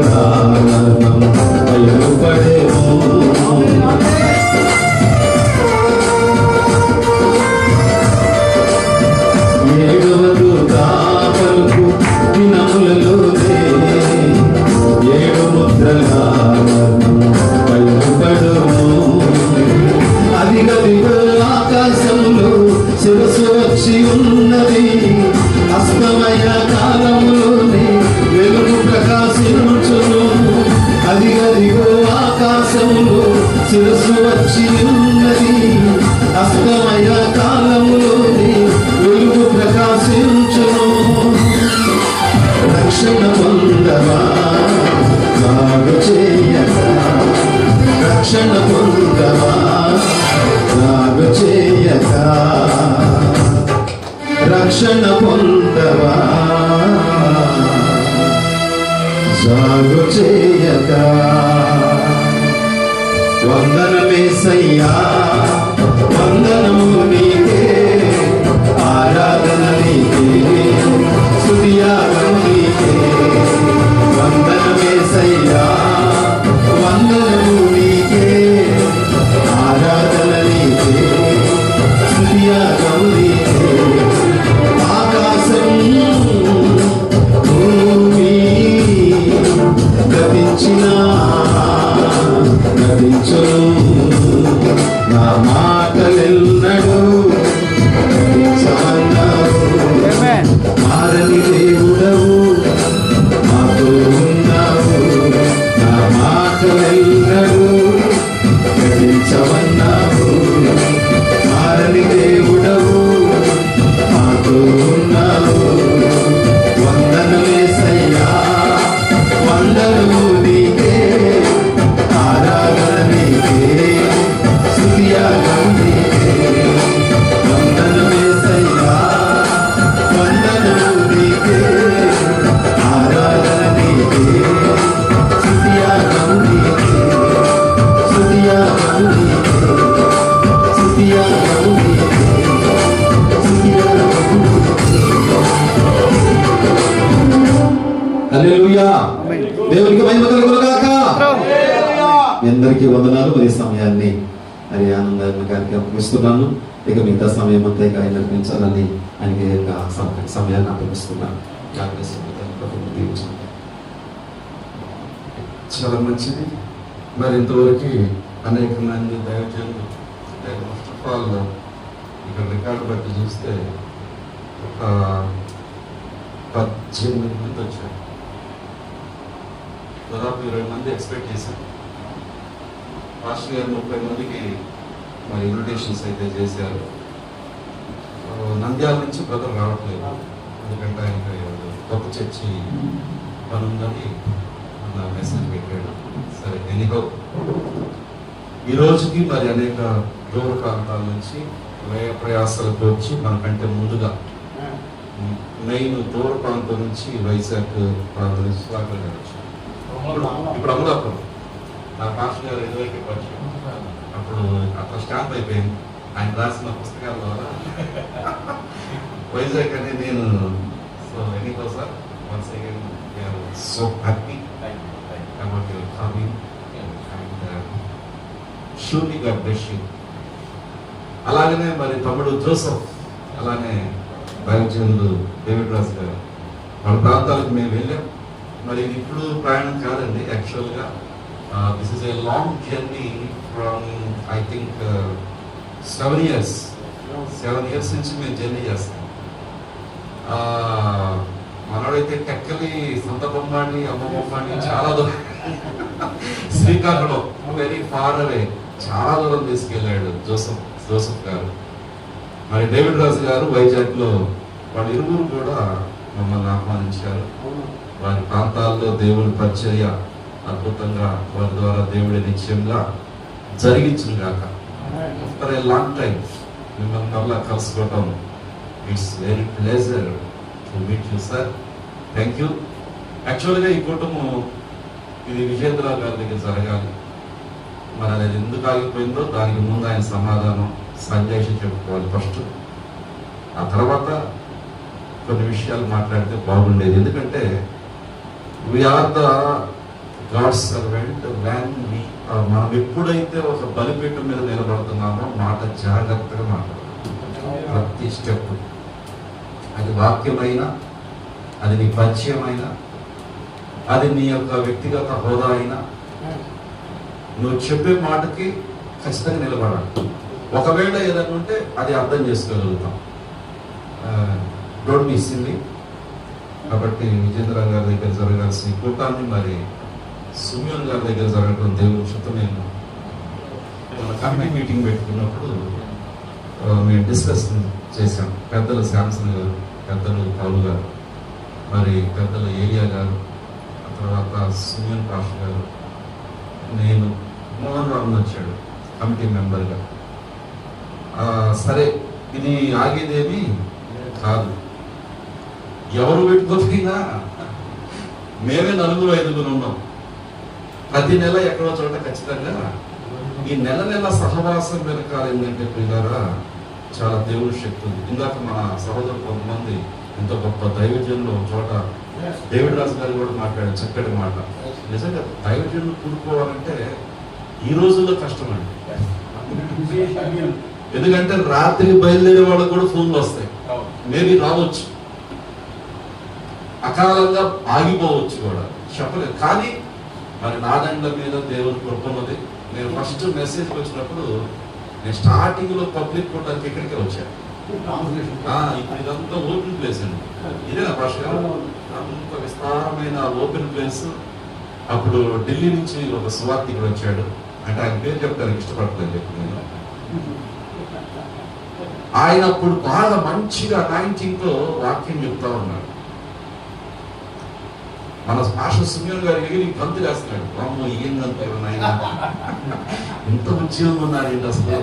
감사합니다. రక్షణ పొందవా? బాగు చేయగా రక్షణ పొందవా? బాగు చేయగా రక్షణ పొందవా సాగు చేయగా వందనము సమయాన్ని అప్పగిస్తున్నాను God దీవించండి. చాలా మంచిది. మరి ఇంతవరకు అనేక మంది దైవజనులు అంటే ఫస్ట్ ఆఫ్ ఆల్ ఇక్కడ రికార్డు బట్టి చూస్తే ఒక పద్దెనిమిది మంది వచ్చారు. దాదాపు ఇరవై మంది ఎక్స్పెక్ట్ చేశారు పాస్టర్ గారు ముప్పై మందికి మరి ఇన్విటేషన్స్ అయితే చేశారు. నంద్యాల నుంచి బ్రదర్ రావట్లేదు. ఎందుకంటే ఆయన కొత్త చర్చి పని ఉందని నా మెసేజ్ పెట్టాడు. సరే ఎనిహో. ఈ రోజుకి మరి అనేక దూర ప్రాంతాల నుంచి వ్యయ ప్రయాసాలకు వచ్చి మనకంటే ముందుగా మెయిన్ దూర ప్రాంతం నుంచి వైజాగ్ ప్రాంతం నుంచి వచ్చారు ఇప్పుడు- ఇప్పుడు అమలాపురం నా పాస్టర్ గారు ఇదివరకు పరిచయం. అప్పుడు అట్లా స్టాంప్ అయిపోయింది. ఆయన రాసిన పుస్తకాల ద్వారా వైజాగ్ అని నేను so ఎనీకో sir once again so happy God bless you. అలాగనే మరి తమ్ముడు జోసఫ్ అలానే దైవజనులు డేవిడ్ రాజ్ గారు. వాళ్ళ ప్రాంతాలకు మేము వెళ్ళాం. మరి ఇప్పుడు ప్రయాణం కాదండి యాక్చువల్గా. This is a long journey from I think seven years seven years నుంచి మేము జర్నీ చేస్తాం. మనోడైతే టెక్కలి సొంత బొమ్మాడి అమ్మ బొమ్మాడి చాలా దూరం. Srikakulam very far away. చాలా దూరం తీసుకెళ్ళాడు జోసఫ్ జోసఫ్ గారు. మరి డేవిడ్ రాజు గారు వైజాగ్లో వాళ్ళ ఇరువురు కూడా మమ్మల్ని ఆహ్వానించారు. వారి ప్రాంతాల్లో దేవుని పరిచర్య అద్భుతంగా వారి ద్వారా దేవుడి నిత్యంగా జరిగించును గాక ఫర్ ఏ లాంగ్ టైం మిమ్మల్ని మళ్ళా కలుసుకోవటం it's very pleasure to meet you sir. Thank you యాక్చువల్గా ఈ కుటుంబం ఇది విజేంద్రరావు గారి దగ్గర జరగాలి. మరి అది ఎందుకు ఆగిపోయిందో దానికి ముందు ఆయన సమాధానం సందేశం చెప్పుకోవాలి ఫస్ట్ ఆ తర్వాత కొన్ని విషయాలు మాట్లాడితే బాగుండేది. ఎందుకంటే we are the God servant van మనం ఎప్పుడైతే ఒక బలిపీఠం మీద నిలబడుతున్నామో మాట జాగ్రత్తగా మాట్లాడాలి. ప్రతి స్టెప్ అది వాక్యమైన అది నీ పరిచయమైన అది నీ యొక్క వ్యక్తిగత హోదా అయినా నువ్వు చెప్పే మాటకి ఖచ్చితంగా నిలబడాలి. ఒకవేళ ఏదైనా ఉంటే అది అర్థం చేసుకోగలుగుతాం. డోంట్ మిస్ ఇన్ కాబట్టి విజేంద్ర గారి దగ్గర జరగాల్సిన కూటాన్ని మరి సుమ్యోన్ గారి దగ్గర జరగడం దేవుని చుట్టూ నేను కమిటీ మీటింగ్ పెట్టుకున్నప్పుడు మేము డిస్కస్ చేశాం. పెద్దలు శాంసన్ గారు. పెద్దలు పౌలు గారు మరి పెద్దలు ఏరియా గారు ఆ తర్వాత సుమన్ పాష్ గారు నేను మోహన్ రామన్ వచ్చాడు కమిటీ మెంబర్గా. సరే ఇది ఆగేదేమి కాదు. ఎవరు పెట్టుకోకపోయినా మేమే నలుగురు ఐదుగురు ఉన్నాం. ప్రతి నెల ఎక్కడో చోట ఖచ్చితంగా ఈ నెల నెల సహవాసం వెనకాల ఏంటంటే పిల్లారా చాలా దేవుని శక్తి ఉంది. ఇందాక మన సహోదరు కొంతమంది ఎంతో గొప్ప దైవజనులు ఒక చోట డేవిడ్ రాజు గారు కూడా మాట్లాడారు చక్కటి మాట. నిజంగా దైవజనులు కూడుకోవాలంటే ఈ రోజుల్లో కష్టం అండి ఎందుకంటే రాత్రి బయలుదేరే వాళ్ళకు కూడా ఫోన్లు వస్తాయి. మేబీ రావచ్చు. అకాలంగా ఆగిపోవచ్చు కూడా. చెప్పలేదు కానీ మరి నాదండ మీద దేవుని కృపన్నది నేను ఫస్ట్ మెసేజ్ వచ్చినప్పుడు నేను స్టార్టింగ్లో పబ్లిక్ కొట్టడానికి ఇక్కడికే వచ్చాను ఇప్పుడు ఇదంతా ఓపెన్ ప్లేస్ అండి. ఇదేనా భాష అంత విస్తారమైన ఓపెన్ ప్లేస్ అప్పుడు ఢిల్లీ నుంచి ఒక సువార్థికుడు వచ్చాడు. అంటే ఆయన పేరు చెప్తానికి ఇష్టపడతాను చెప్పి నేను. ఆయన అప్పుడు బాగా మంచిగా నైన్టీన్తో వాక్యం చెప్తా ఉన్నాడు. మన భాష సుమీర్ గారు ఎగిరి గంతు వేస్తున్నాడు. అమ్మ ఏం గంతు నాయన ఇంత ఉద్యోగం ఉన్నారు ఏంటి అసలు?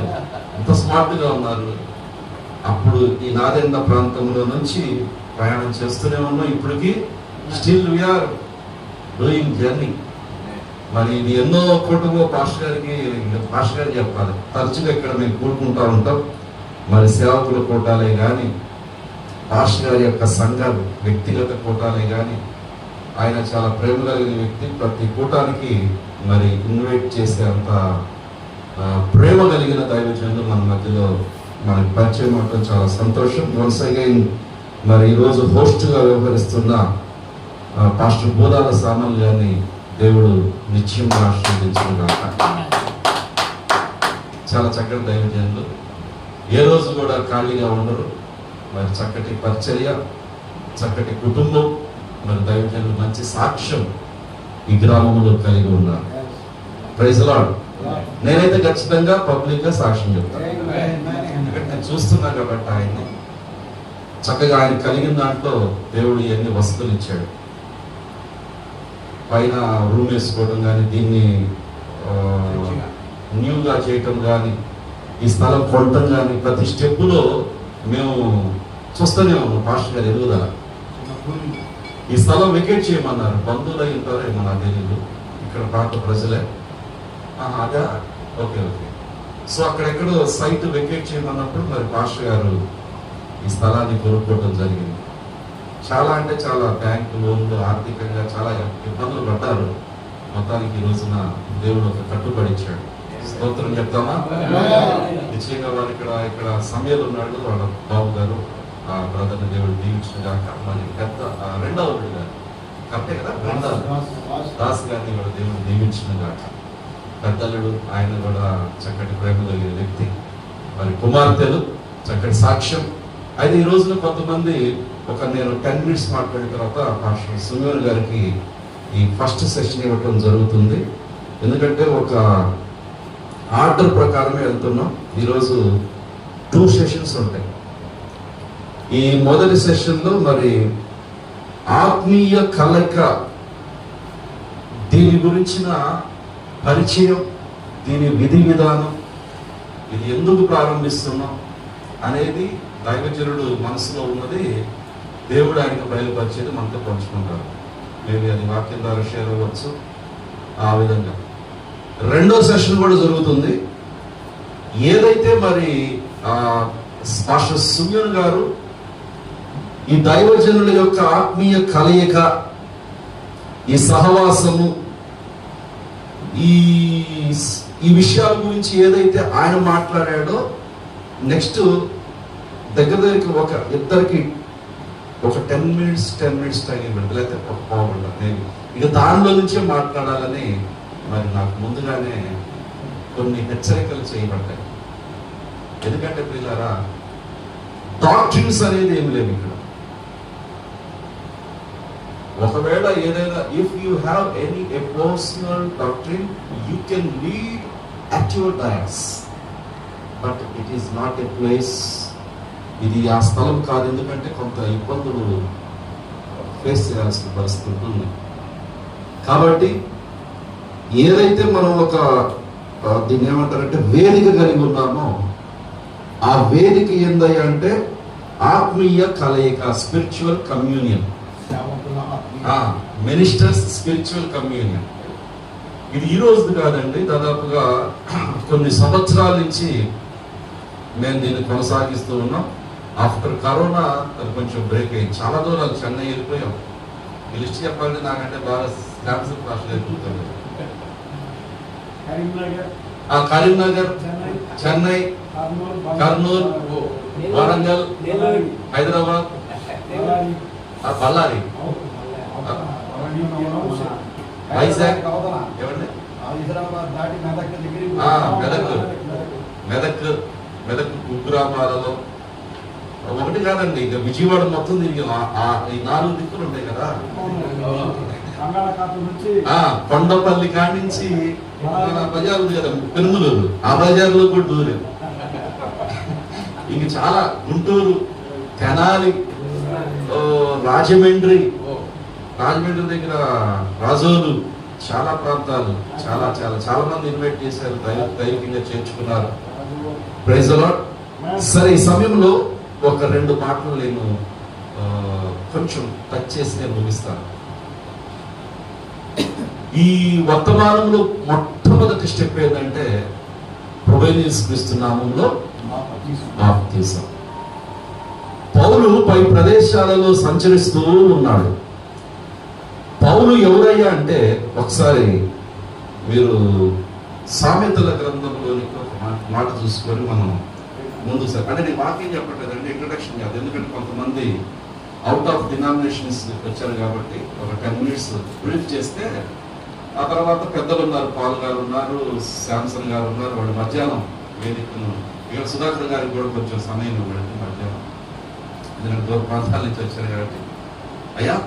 ఇంత స్మార్ట్గా ఉన్నారు? అప్పుడు ఈ నాదెండ ప్రాంతంలో నుంచి ప్రయాణం చేస్తూనే ఉన్నాం. ఇప్పటికి స్టిల్ వీఆర్ డూయింగ్ జర్నీ మరి ఇది ఎన్నో కుటుంబ పాస్టర్ గారికి పాస్టర్ గారు చెప్పాలి. తరచుగా ఇక్కడ మేము కూడుకుంటా ఉంటాం. మరి సేవకుల కోటాలే కానీ పాస్టర్ గారి యొక్క సంఘాలు వ్యక్తిగత కోటాలే కానీ ఆయన చాలా ప్రేమ కలిగిన వ్యక్తి. ప్రతి కూటానికి మరి ఇన్వైట్ చేసే అంత ప్రేమ కలిగిన దైవజనులు మన మధ్యలో మనకి పరిచయం అవటం చాలా సంతోషం. వన్స్ అగైన్ మరి ఈరోజు హోస్ట్గా వ్యవహరిస్తున్న పాస్టర్ బోధాల సామాన్లు గారిని దేవుడు నిత్యం ఆశీర్వదించిన చాలా చక్కటి దైవజనులు. ఏ రోజు కూడా ఖాళీగా ఉండరు. మరి చక్కటి పరిచర్య చక్కటి కుటుంబం మరి దైవజనులు మంచి సాక్ష్యం ఈ గ్రామంలో కలిగి ఉన్నారు ప్రైజ్ లాడ్ నేనైతే ఖచ్చితంగా పబ్లిక్గా సాక్ష్యం చెప్తాను. ఎందుకంటే నేను చూస్తున్నా కాబట్టి ఆయన్ని. చక్కగా ఆయన కలిగిన దాంట్లో దేవుడు ఎన్ని వసతులు ఇచ్చాడు. పైన రూమ్ వేసుకోవడం కానీ దీన్ని న్యూగా చేయటం కానీ ఈ స్థలం కొనటం కానీ ప్రతి స్టెప్పులో మేము చూస్తూనే ఉన్నాం. పాస్టర్ గారు ఎదుగుదల ఈ స్థలం వెకేట్ చేయమన్నారు. బంధువులు అయి ఉంటారో ఏమో నాకు తెలియదు ఇక్కడ ప్రాంత ప్రజలే. అదా? Okay okay. సో అక్కడెక్కడో సైట్ వెకేట్ చేయమన్నప్పుడు మరి పాస్టర్ గారు ఈ స్థలాన్ని కొనుక్కోవడం జరిగింది. చాలా అంటే చాలా బ్యాంకు లోన్లు ఆర్థికంగా చాలా ఇబ్బందులు పడ్డారు. మొత్తానికి ఈ రోజున దేవుడు ఒక కట్టుబడి ఇచ్చాడు. స్తోత్రం చెప్తామా? నిశ్చయంగా వారు ఇక్కడ ఇక్కడ సమయాలు ఉన్నాడు వాళ్ళ బాబు గారు. బ్రదర్ దేవుడు దీవించిన గాక మరి పెద్ద రెండవ కరెక్టే కదా? రెండవ దాస్ గారిని కూడా దేవుడు పెద్దలుడు ఆయన కూడా చక్కటి ప్రేమ కలిగిన వ్యక్తి. మరి కుమార్తెలు చక్కటి సాక్ష్యం. అయితే ఈ రోజున కొంతమంది ఒక నేను టెన్ మినిట్స్ మాట్లాడిన తర్వాత పాస్టర్ సుమేర్ గారికి ఈ ఫస్ట్ సెషన్ ఇవ్వటం జరుగుతుంది. ఎందుకంటే ఒక ఆర్డర్ ప్రకారమే వెళ్తున్నాం. ఈరోజు టూ సెషన్స్ ఉంటాయి. ఈ మొదటి సెషన్లో మరి ఆత్మీయ కలయిక దీని గురించిన పరిచయం దీని విధి విధానం ఇది ఎందుకు ప్రారంభిస్తున్నాం అనేది దైవజనుడు మనసులో ఉన్నది. దేవుడు ఆయనకు బయలుపరిచేది మనతో పంచుకుంటారు. మేబీ అది వాక్యం ద్వారా షేర్ అవ్వచ్చు. ఆ విధంగా. రెండో సెషన్ కూడా జరుగుతుంది. ఏదైతే మరి ఆ పాస్టర్ సుమ్యన్ గారు ఈ దైవజనుల యొక్క ఆత్మీయ కలయిక ఈ సహవాసము ఈ ఈ విషయాల గురించి ఏదైతే ఆయన మాట్లాడాడో నెక్స్ట్ దగ్గర దగ్గరికి ఒక ఇద్దరికి ఒక ten minutes ten minutes time ఇవ్వండి. లేకపోతే ఒక నేను ఇక దానిలో నుంచే మాట్లాడాలని మరి నాకు ముందుగానే కొన్ని హెచ్చరికలు చేయబడ్డాయి. ఎందుకంటే పిల్లరా డాక్టరీన్స్ అనేది ఏమి లేవు ఇక్కడ. ఒకవేళ ఏదైనా if you have any emotional doctrine you can lead at your dais but it is not a place ఇది ఆ స్థలం కాదు. ఎందుకంటే కొంత ఇబ్బందులు ఫేస్ చేయాల్సిన పరిస్థితి ఉంటుంది. కాబట్టి ఏదైతే మనం ఒక దీన్ని ఏమంటారంటే వేదిక కలిగి ఉన్నామో ఆ వేదిక ఏందయ్యా అంటే ఆత్మీయ కలయిక spiritual communion ministers spiritual communion ఇది ఈ రోజు కాదండి దాదాపుగా కొన్ని సంవత్సరాల నుంచి మేము దీన్ని కొనసాగిస్తూ ఉన్నాం. ఆఫ్టర్ కరోనా కొంచెం బ్రేక్ అయింది. చాలా దూరాలు చెన్నై వెళ్ళిపోయాం. ఈ లిస్ట్ చెప్పాలంటే నాకంటే బాగా క్యాన్సర్ భాషలు ఆ కరీంనగర్ చెన్నై కర్నూలు వరంగల్ హైదరాబాద్ బళ్ళారి వైజాగ్. ఏమండి మెదక్ మెదక్. మెదక్ కుగ్రామాలలో ఒకటి కాదండి ఇక విజయవాడ మొత్తం తిరిగి ఆ- ఆ ఈ నాలుగు దిక్కులు ఉంటాయి కదా. ఆ కొండపల్లి కాడి నుంచి మన బజార్ ఉంది కదా పెనుమలూరు ఆ బజార్లో కూడా దూరం. ఇంక చాలా గుంటూరు తెనాలి ఓ, రాజమండ్రి రాజమండ్రి దగ్గర రాజోలు చాలా ప్రాంతాలు చాలా చాలా చాలా మంది ఇన్వైట్ చేశారు దైవ దైవికంగా చేర్చుకున్నారు. ప్రైజ్ అలాట్ సరే ఈ సమయంలో ఒక రెండు మాటలు నేను కొంచెం టచ్ చేసి నేను ముగిస్తాను. ఈ వర్తమానంలో మొట్టమొదటి స్టెప్ ఏంటంటే ప్రొబైనియస్ క్రీస్తు బాప్తీసం. పౌలు పై ప్రదేశాలలో సంచరిస్తూ ఉన్నాడు. పౌలు ఎవరయ్యా అంటే ఒకసారి మీరు సామెతల గ్రంథంలోని ఒక మాట చూసుకొని మనం ముందు సార్. అంటే నేను వాక్యం చెప్పట్లేదండి ఇంట్రడక్షన్ కాదు. ఎందుకంటే కొంతమంది అవుట్ ఆఫ్ డినామినేషన్స్ వచ్చారు కాబట్టి ఒక టెన్ మినిట్స్ బ్రీఫ్ చేస్తే ఆ తర్వాత పెద్దలు ఉన్నారు పాల్ గారు ఉన్నారు శాంసన్ గారు ఉన్నారు వాళ్ళు మధ్యాహ్నం వేదికను ఇక్కడ సుధాకర్ గారికి కూడా కొంచెం సమయం ఇవ్వండి మధ్యాహ్నం. ఎందుకంటే దూర ప్రాంతాల నుంచి వచ్చారు కాబట్టి. అయ్యా?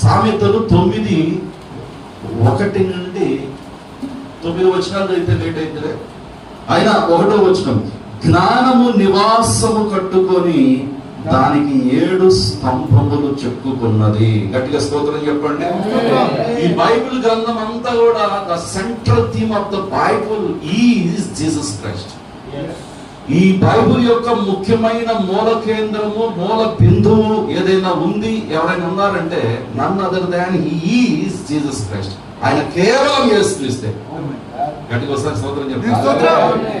సామెతలు తొమ్మిది ఒకటి నుండి తొమ్మిది వచనాలు అయితే లేట్ అయితే అయినా ఒకటో వచనం జ్ఞానము నివాసము కట్టుకొని దానికి ఏడు స్తంభములు చెక్కుకున్నది. గట్టిగా స్తోత్రం చెప్పండి. ఈ బైబిల్ గ్రంథం అంతా కూడా the central theme of the Bible is Jesus Christ. ఈ బైబిల్ యొక్క ముఖ్యమైన మూల కేంద్రము మూల బిందువు ఏదైనా ఉంది ఎవరైనా ఉన్నారంటే none other than is Jesus Christ ఆయన కేవలం యేసుక్రీస్తే. గట్టిగా ఒకసారి చెప్పండి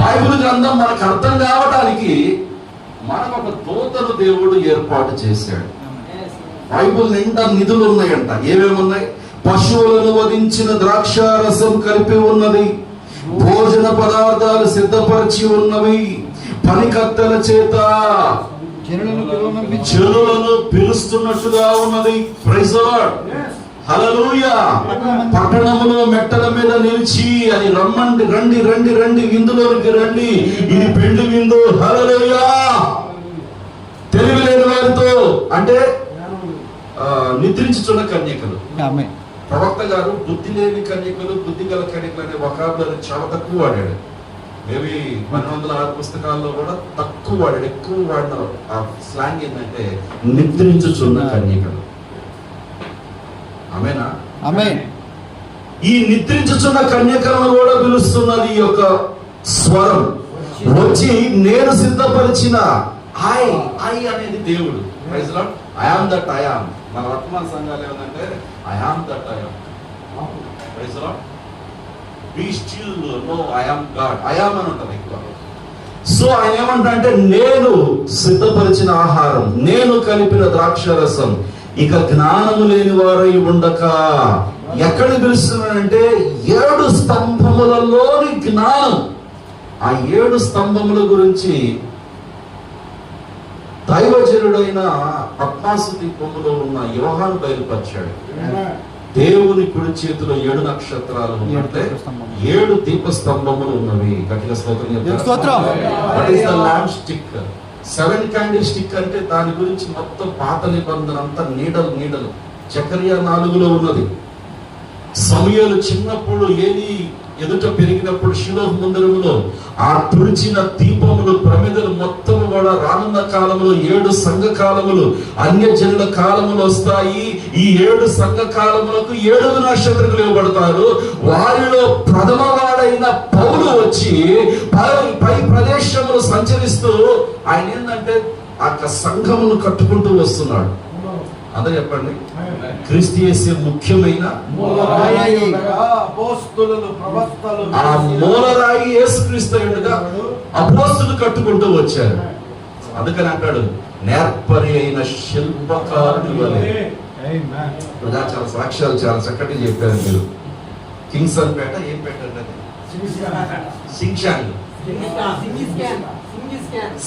బైబిల్ గ్రంథం మనకు అర్థం కావడానికి మనకు ఒక దూతను దేవుడు ఏర్పాటు చేశాడు. బైబిల్ నిండా నిధులు ఉన్నాయంట ఏమేమి ఉన్నాయి పశువులను వధించిన ద్రాక్ష రసం కలిపి ఉన్నది. భోజన పదార్థాలు సిద్ధపరిచి ఉన్నవి. పనికత్తెల చేత చెరువులను పిలుస్తున్నట్టుగా ఉన్నది. ప్రైజ్ హలలుయా పట్టణములో మెట్టల మీద నిలిచి అని రమ్మండి రండి రండి రండి విందులోనికి రండి. ఇది పెండు విందు. హలలుయా తెలివి లేని వారితో అంటే నిద్రించుచున్న కన్యకలు. ప్రవక్త గారు బుద్ధి లేని కన్యకలు బుద్ధి గల కన్యకలు అనే వకాబులరీ చాలా తక్కువ వాడాడు. మేబీ పన్నెండు వందల ఆరు పుస్తకాల్లో కూడా తక్కువ వాడాడు ఎక్కువ వాడిన ఆ స్లాంగ్ ఏంటంటే నిద్రించుచున్న కన్యకలు. ఆమెనా? ఈ నిద్రించుచున్న కన్యకలను కూడా పిలుస్తున్నది ఈ యొక్క స్వరం. వచ్చి నేను సిద్ధపరిచిన ఐ ఐ అనేది దేవుడు. I am that I am మన వర్తమాన సంఘాలు ఏమంటే I'm am that I am be still know I God I అని ఉంటుంది ఎక్కువ. సో ఆయన ఏమంటా అంటే నేను సిద్ధపరిచిన ఆహారం నేను కలిపిన ద్రాక్షరసం ఇక జ్ఞానము లేని వారై ఉండక. ఎక్కడ పిలుస్తున్నాడంటే ఏడు స్తంభములలోని జ్ఞానం. ఆ ఏడు స్తంభముల గురించి దైవజనుడైన పద్మాసు దీపములో ఉన్న యోహాను బయలుపరిచాడు దేవుని కుడి చేతిలో ఏడు నక్షత్రాలు ఉన్నట్లే ఏడు దీప స్తంభములు ఉన్నవి గట్టిగా స్తోత్రం చెప్తారా? స్తోత్రం. What is the lamp stick? Seven candle stick అంటే దాని గురించి మొత్తం పాత నిబంధన అంతా నీడలు నీడలు చక్రియ నాలుగులో ఉన్నది సమయాలు చిన్నప్పుడు ఏది ఎదుట పెరిగినప్పుడు శిలోహ మందిరములో ఆ తుడిచిన దీపములు ప్రమిదలు మొత్తం కూడా రానున్న కాలంలో ఏడు సంఘ కాలములు అన్య జనుల కాలములు వస్తాయి. ఈ ఏడు సంఘ కాలములకు ఏడు నక్షత్రకులు ఇవ్వబడతారు. వారిలో ప్రథమవాడైన పౌలు వచ్చి పై పై ప్రదేశములు సంచరిస్తూ ఆయన ఏంటంటే ఆ సంఘమును కట్టుకుంటూ వస్తున్నాడు. అందరూ చెప్పండి. క్రీస్తు యేసు ముఖ్యమైన ఆ మూలరాయి అపోస్తులు కట్టుకుంటూ వచ్చారు. అందుకని అంటాడు నేర్పరి అయిన దాకా చాలా సాక్ష్యాలు చాలా చక్కటి చెప్పారు మీరు. కింగ్సన్ పేట ఏం పెట్టండి అది? సింగ్షాంగ్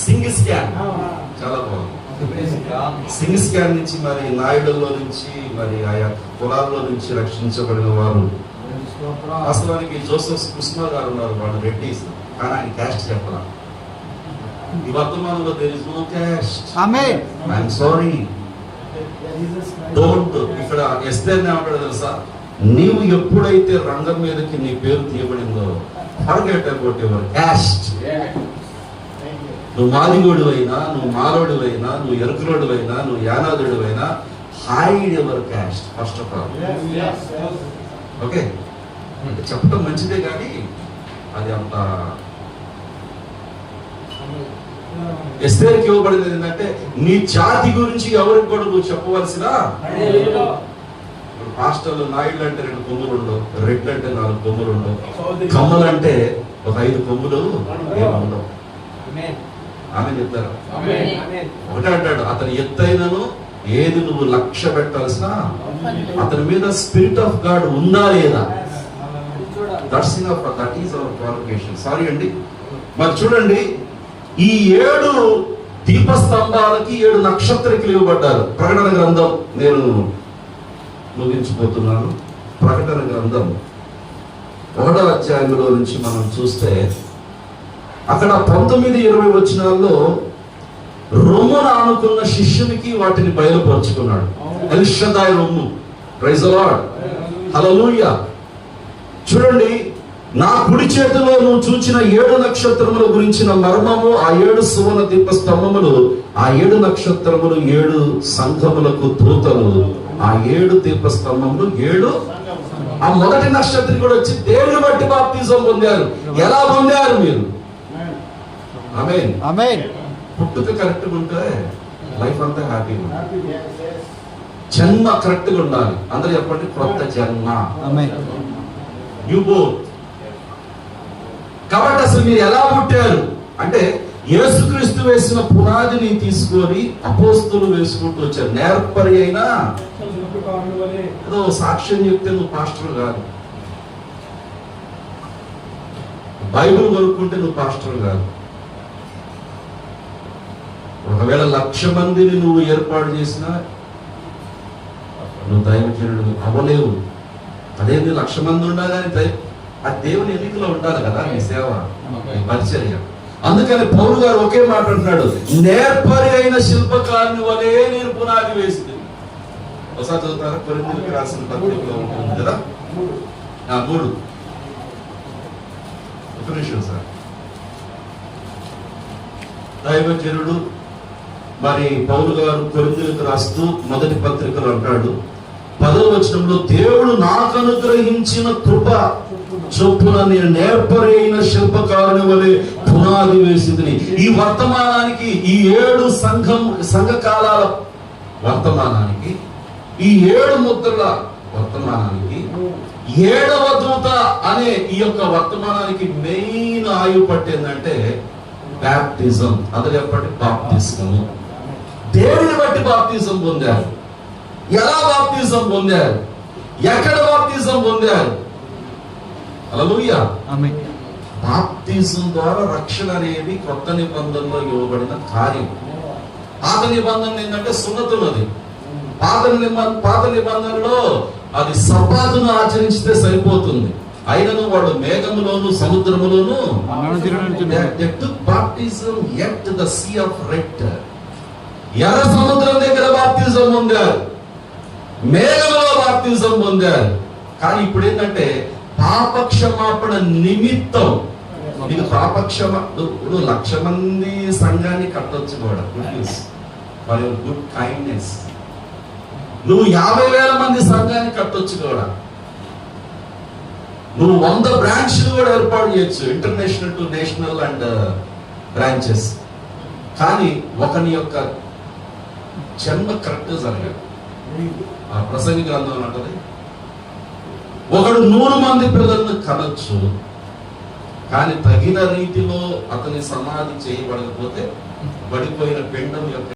సింగ్ స్కాన్. చాలా బాగుంది. సింగ్ స్కాన్ నుంచి మరి నాయుడుల్లో నుంచి మరి ఆయా కులాల్లో నుంచి రక్షించబడిన వారు. వాస్తవానికి జోసెఫ్ కృష్ణ గారు ఉన్నారు వాళ్ళు రెడ్డిస్ కానీ ఆయన క్యాస్ట్ చెప్పాల? ఈ వర్తమానంలో there is no caste I'm sorry don't ఇక్కడ ఎస్తేనే ఏమంటాడు తెలుసా? నీవు ఎప్పుడైతే రంగం మీదకి నీ పేరు తీయబడిందో ఫర్గెట్ అబౌట్ యువర్ క్యాస్ట్ నువ్వు మాదిగోడు అయినా నువ్వు మారోడు అయినా నువ్వు ఎరుకులోడు అయినా నువ్వు యానాదుడు అయినా hide your caste first of all okay అంటే చెప్పడం మంచిదే కానీ అది అంత ఎస్తేర్కి ఇవ్వబడింది ఏంటంటే నీ జాతి గురించి ఎవరికి కూడా నువ్వు చెప్పవలసిన పాస్టర్లు నాయుడు అంటే రెండు కొమ్ములు ఉండవు రెడ్లు అంటే నాలుగు కొమ్ములు ఉండవు. కమ్మలు అంటే ఒక ఐదు కొమ్ములు ఉండవు. ఆమె చెప్తారు. ఒకటే అంటాడు అతని ఎత్తైనను ఏది నువ్వు లక్ష్య పెట్టాల్సిన? అతని మీద స్పిరిట్ ఆఫ్ గాడ్ ఉందా లేదా? That's enough that is our qualification sorry అండి. మరి చూడండి ఈ ఏడు దీపస్తంభాలకి ఏడు నక్షత్రకులు ఇవ్వబడ్డారు ప్రకటన గ్రంథం నేను ముగించిపోతున్నాను. ప్రకటన గ్రంథం ఒకటో అధ్యాయంలో నుంచి మనం చూస్తే అక్కడ పంతొమ్మిది ఇరవై వచనాల్లో రొమ్మును ఆనుకున్న శిష్యునికి వాటిని బయలుపరుచుకున్నాడు. ఎల్షదాయ్ రొమ్ము. ప్రైజ్ లార్డ్ చూడండి నా కుడి చేతిలో నువ్వు చూచిన ఏడు నక్షత్రముల గురించిన మర్మము ఆ ఏడు సువర్ణ దీప స్తంభములు ఆ ఏడు నక్షత్రములు ఏడు సంఘములకు దూతలు. ఆ ఏడు దీప స్తంభములు ఏడు ఆ మొదటి నక్షత్రం కూడా వచ్చి దేవుని బట్టి బాప్తిజం పొందారు? ఎలా పొందారు మీరు? పుట్టుక కరెక్ట్ ఉంటే లైఫ్ అంతా హ్యాపీగా జన్మ కరెక్ట్గా ఉండాలి. అందరూ చెప్పండి కొత్త జన్మ. ఆమేన్ న్యూ బోర్న్ కాబట్టి అసలు మీరు ఎలా పుట్టారు? అంటే యేసుక్రీస్తు వేసిన పునాదిని తీసుకొని అపోస్తులు వేసుకుంటూ వచ్చారు. నేర్పరి అయినా ఏదో సాక్ష్యం చెప్తే నువ్వు పాస్టర్ కాదు. బైబిల్ కొనుక్కుంటే నువ్వు పాస్టర్ కాదు. ఒకవేళ లక్ష మందిని నువ్వు ఏర్పాటు చేసినా నువ్వు దైవజనుడు అవ్వలేవు. అదేంటి లక్ష మంది ఉన్నా కానీ దై ఆ దేవుని ఎన్నికలో ఉండాలి కదా నీ సేవ పరిచర్య. అందుకని పౌరు గారు ఒకే మాట అంటున్నాడు నేర్పరి అయిన శిల్పకారుని వలే నేను పునాది వేసింది. ఒకసారి చదువుతారా? కొరింథీయులకు రాసిన పత్రికలో ఉంటుంది కదా? నా మూడు. ఒక నిమిషం సార్. దైవజనుడు మరి పౌలు గారు కొరిందులకు రాస్తూ మొదటి పత్రికలు అంటాడు పదవ వచనంలో దేవుడు నాకు అనుగ్రహించిన కృప చొప్పున నేను నేర్పరైన శిల్పకారుని వలె పునాది వేసింది ఈ వర్తమానానికి ఈ ఏడు సంఘం సంఘకాలాల వర్తమానానికి ఈ ఏడు ముద్రల వర్తమానానికి ఏడవ దూత అనే ఈ యొక్క వర్తమానానికి మెయిన్ ఆయువు పట్టేందంటే బ్యాప్టిజం అది చెప్పండి? బాప్తిజము దేవుని బట్టి బాప్తిజం పొందారు. ఎలా బాప్తిజం పొందారు? ఎక్కడ బాప్తిజం పొందారు? బాప్తిజం ద్వారా రక్షణ అనేది కొత్త నిబంధనలో ఇవ్వబడిన కార్యం. పాత నిబంధన ఏంటంటే సున్నతున్నది పాత నిబంధన పాత నిబంధనలో అది సబ్బాతును ఆచరించితే సరిపోతుంది. అయినను వాడు మేఘములోను సముద్రములోను baptism at the sea of red. ఎర్ర సముద్రం దగ్గర బాప్తిజం పొందారు. మేఘంలో బాప్తిజం పొందారు. కానీ ఇప్పుడు ఏంటంటే పాపక్షమాపణ నిమిత్తం నీకు పాపక్షమ నువ్వు నువ్వు లక్ష మంది సంఘాన్ని కట్టొచ్చు కూడా. Good news for your good kindness నువ్వు యాభై వేల మంది సంఘాన్ని కట్టొచ్చు కూడా. నువ్వు వంద బ్రాంచ్లు కూడా ఏర్పాటు చేయొచ్చు. International to national and branches కానీ ఒకని యొక్క జన్మ కరెక్ట్గా జరగాలి. ఆ ప్రసంగ గ్రంథం అంటది. ఒకడు నూరు మంది పిల్లలను కనొచ్చు కానీ తగిన రీతిలో అతని సమాధి చేయబడకపోతే పడిపోయిన పిండం యొక్క